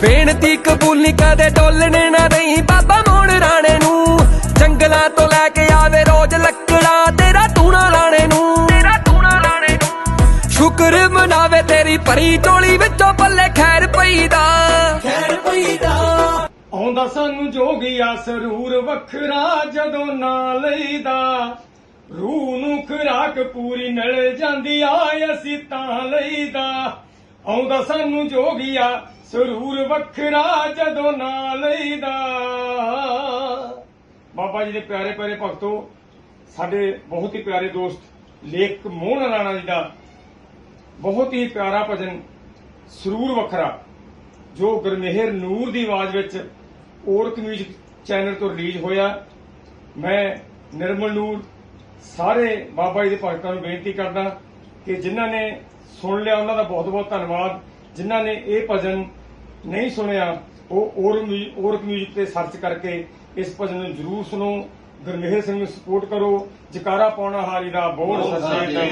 ਬੇਨਤੀ ਕਬੂਲੀ ਕਦੇ ਡੋਲਣੇ ਨਾ ਰਹੀ ਬਾਬਾ ਮੋੜ ਰਾਣੇ ਨੂੰ। ਜੰਗਲਾਂ ਤੋਂ ਲੈ ਕੇ ਆਵੇ ਰੋਜ਼ ਲੱਕੜਾਂ, ਤੇਰਾ ਟੂਣਾ ਲਾਣੇ ਨੂੰ। ਤੇਰਾ ਟੂਣਾ ਲਾਣੇ ਨੂੰ। ਸ਼ੁਕਰ ਮਨਾਵੇ ਤੇਰੀ ਭਰੀ ਝੋਲੀ ਵਿੱਚੋਂ ਪੱਲੇ ਖੈਰ ਪਈਦਾ। ਖੈਰ ਪਈਦਾ। ਆਉਂਦਾ ਸਾਨੂੰ ਜੋਗੀਆ ਸਰੂਰ ਵੱਖਰਾ ਜਦੋਂ ਨਾ ਲਈਦਾ। ਰੂਹ ਨੂੰ ਖੁਰਾਕ ਪੂਰੀ ਮਿਲ ਜਾਂਦੀ ਆ, ਅਸੀਂ ਤਾਂ ਲਈਦਾ। ਆਉਂਦਾ ਸਾਨੂੰ ਜੋਗੀਆ ਸਰੂਰ ਵੱਖਰਾ ਜਦੋਂ ਨਾ ਲਈਦਾ। ਬਾਬਾ ਜੀ ਦੇ ਪਿਆਰੇ ਪਿਆਰੇ ਭਗਤੋ, ਸਾਡੇ ਬਹੁਤ ਹੀ ਪਿਆਰੇ ਦੋਸਤ ਲੇਖ ਮੋਹਨ ਰਾਣਾ ਜੀ ਦਾ ਬਹੁਤ ਹੀ ਪਿਆਰਾ ਭਜਨ ਸਰੂਰ ਵੱਖਰਾ, ਜੋ ਗੁਰਮੇਹਰ ਨੂਰ ਦੀ ਆਵਾਜ਼ ਵਿੱਚ ਔਰਕ ਮਿਊਜ਼ਿਕ ਚੈਨਲ ਤੋਂ ਰਿਲੀਜ਼ ਹੋਇਆ। ਮੈਂ ਨਿਰਮਲ ਨੂਰ, ਸਾਰੇ ਬਾਬਾ ਜੀ ਦੇ ਭਗਤਾਂ ਨੂੰ ਬੇਨਤੀ ਕਰਦਾ ਕਿ ਜਿਨ੍ਹਾਂ ਨੇ ਸੁਣ ਲਿਆ, ਉਹਨਾਂ ਦਾ ਬਹੁਤ ਬਹੁਤ ਧੰਨਵਾਦ। ਜਿਨ੍ਹਾਂ ਨੇ ਇਹ ਭਜਨ ਨਹੀਂ ਸੁਣਿਆ ਉਹ ਔਰਕ ਮਿਊ- ਔਰਕ ਮਿਊਜ਼ਿਕ ਤੇ ਸਰਚ ਕਰਕੇ ਇਸ ਭਜਨ ਨੂੰ ਜਰੂਰ ਸੁਣੋ। ਗੁਰਮੇਹਰ ਸਿੰਘ ਨੂੰ ਸਪੋਰਟ ਕਰੋ। ਜਕਾਰਾ ਪਾਉਣਾ ਹਾਰੀ ਦਾ ਬੋਲ ਸੱਚੇ ਕੀ ਜੈ